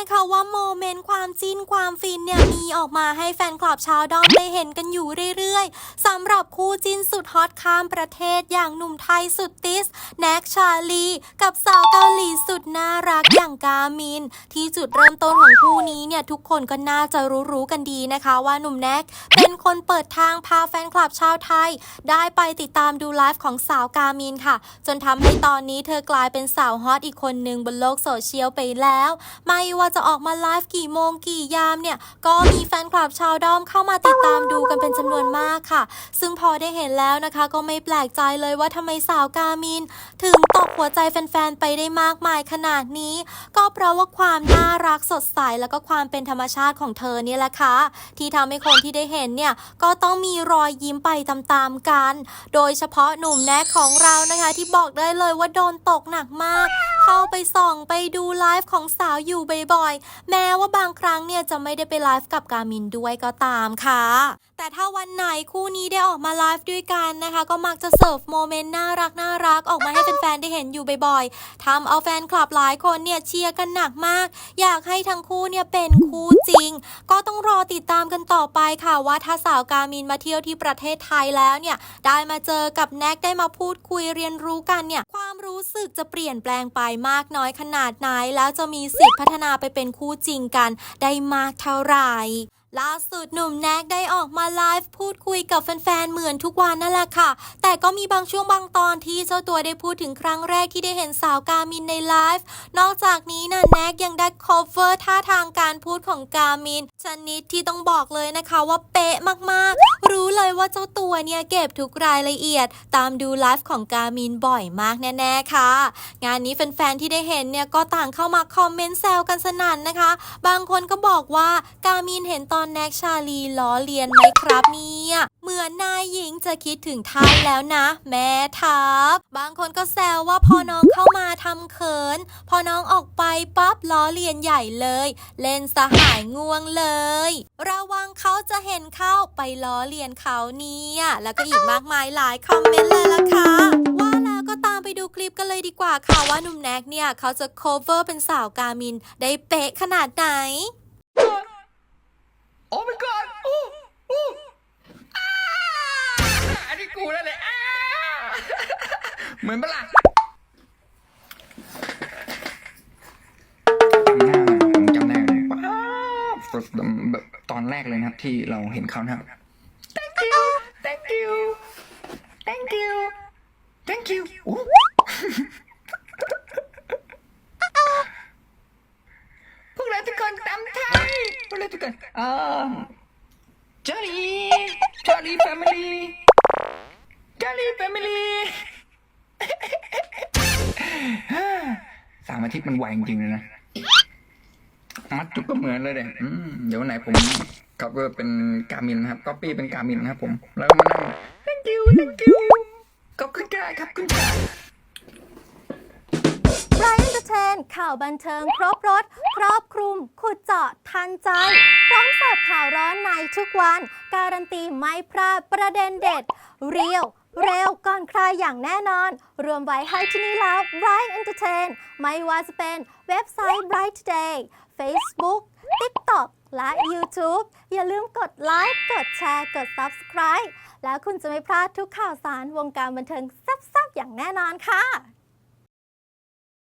นะคะว่าโมเมนต์ความจิ้นความฟินเนี่ยมีออกมาให้แฟนคลับชาวดอมได้เห็นกันอยู่เรื่อยๆสำหรับคู่จิ้นสุดฮอตข้ามประเทศอย่างหนุ่มไทยสุดติสแน็กชาลี กับสาวเกาหลีสุดน่ารักอย่างกามิน ที่จุดเริ่มต้นของคู่นี้เนี่ยทุกคนก็น่าจะรู้ๆกันดีนะคะว่าหนุ่มแน็กเป็นคนเปิดทางพาแฟนคลับชาวไทย ได้ไปติดตามดูไลฟ์ของสาวกามินค่ะ จนทำให้ตอนนี้เธอกลายเป็นสาวฮอตอีกคนหนึ่งบนโลกโซเชียลไปแล้ว ไม่ว่าจะออกมาไลฟ์กี่โมงกี่ยามเนี่ย ก็มีแฟนคลับชาวดอมเข้ามาติดตามดูกันเป็นจำนวนมากค่ะ ซึ่งพอได้เห็นแล้วนะคะ ก็ไม่แปลกใจเลยว่าทำไมสาวกามิน ถึงตกหัวใจแฟนๆไปได้มากมายขนาดนี้ ก็เพราะว่าความน่ารักสดใสแล้วก็ความเป็นธรรมชาติของเธอเนี่ยแหละค่ะที่ทำให้คนที่ได้เห็นเนี่ยก็ต้องมีรอยยิ้มไปตามๆกัน โดยเฉพาะหนุ่มแน็กของเรานะคะ ที่บอกได้เลยว่าโดนตกหนักมาก เข้าไปส่องไปดูไลฟ์ของสาวอยู่บ่อยๆ แม้ว่าบางครั้งเนี่ยจะไม่ได้ไปไลฟ์กับกามินด้วยก็ตามค่ะ แต่ถ้าวันไหนคู่นี้ได้ออกมาไลฟ์ด้วยกันนะคะ ก็มักจะเสิร์ฟโมเมนต์น่ารักน่ารักออกมาให้แฟนๆได้เห็นอยู่บ่อยๆทำเอาแฟนคลับหลายคนเนี่ยเชียร์กันหนักมาก อยากให้ทั้งคู่เนี่ยเป็นคู่จริง ก็ต้องรอติดตามกันต่อไปค่ะว่าถ้าสาวกามินมาเที่ยวที่ประเทศไทยแล้วเนี่ยได้มาเจอกับแน็กได้มาพูดคุยเรียนรู้กันเนี่ยความรู้สึกจะเปลี่ยนแปลงไปมากน้อยขนาดไหน แล้วจะมีสิทธิ์พัฒนาไปเป็นคู่จริงกัน ได้มากเท่าไหร่ ล่าสุดหนุ่มแน็กได้ออกมาไลฟ์พูดคุยกับแฟนๆ เหมือนทุกวันนั่นแหละค่ะ แต่ก็มีบางช่วงบางตอนที่เจ้าตัวได้พูดถึงครั้งแรกที่ได้เห็นสาวกามินในไลฟ์ นอกจากนี้นะ แน็กยังได้ cover ท่าทางการพูดของกามินชนิดที่ต้องบอกเลยนะคะว่าเป๊ะมากๆ รู้เลยว่าเจ้าตัวเนี่ยเก็บทุกรายละเอียด ตามดูไลฟ์ของกามินบ่อยมากแน่ๆค่ะ งานนี้แฟนๆที่ได้เห็นเนี่ยก็ต่างเข้ามาคอมเมนต์แซวกันสนั่นนะคะ บางคนก็บอกว่ากามินเห็นตอนแน็กชาลีล้อเลียนไหมครับเนี่ยเหมือนนา จะคิดถึงท่านแล้วนะ แม่ทัพบางคนก็แซวว่าพอน้องเข้ามาทำเขิน พอน้องออกไปปั๊บล้อเลียนใหญ่เลย เล่นสหายง่วงเลย ระวังเขาจะเห็นเข้าไปล้อเลียนเขาเนี่ยแล้วก็อีกมากมายหลายคอมเมนต์เลยล่ะค่ะว่าแล้วก็ตามไปดูคลิปกันเลยดีกว่าค่ะว่าหนุ่มแน็กเนี่ยเขาจะ cover เป็นสาวกามินได้เป๊ะขนาดไหน กูแล้วเลยอ้าเหมือนเปะล่าจำหน้าผมจำได้เลยว้าวสดแบบตอนแรกเลยนะครับ ที่เราเห็นเขานะครับ thank you thank you thank you thank you อู้พวกเราทุกคนตามไทยพวกเราทุกคนอ่าจอรี่จอรี่แฟ มิลี่จอรี่แฟมิลี่สามอาทิตย์มันไวจริงๆเลยนะ มัดจุกก็เหมือนเลยเด็อืมเดี๋ยววันไหนผมก็เป็นกามินนะครับก็ปี้เป็นกามินนะครับผม แล้วก็มานั่ง thank you thank you ขอบคุณค่ะครับคุณค่ะไรเอนเตอร์เทนข่าวบันเทิงครบรถ ครอบคลุม ขุดเจาะทันใจ พร้อมเสิร์ฟข่าวร้อนในทุกวัน การันตีไม่พลาดประเด็นเด็ด เรียว เร็วก่อนใครอย่างแน่นอน รวมไว้ให้ที่นี่แล้ว Bright Entertain ไม่ว่าจะเป็นเว็บไซต์ Bright Today Facebook TikTok และ YouTube อย่าลืมกดไลค์กดแชร์กด Subscribe แล้วคุณจะไม่พลาดทุกข่าวสารวงการบันเทิงแซ่บๆอย่างแน่นอนค่ะ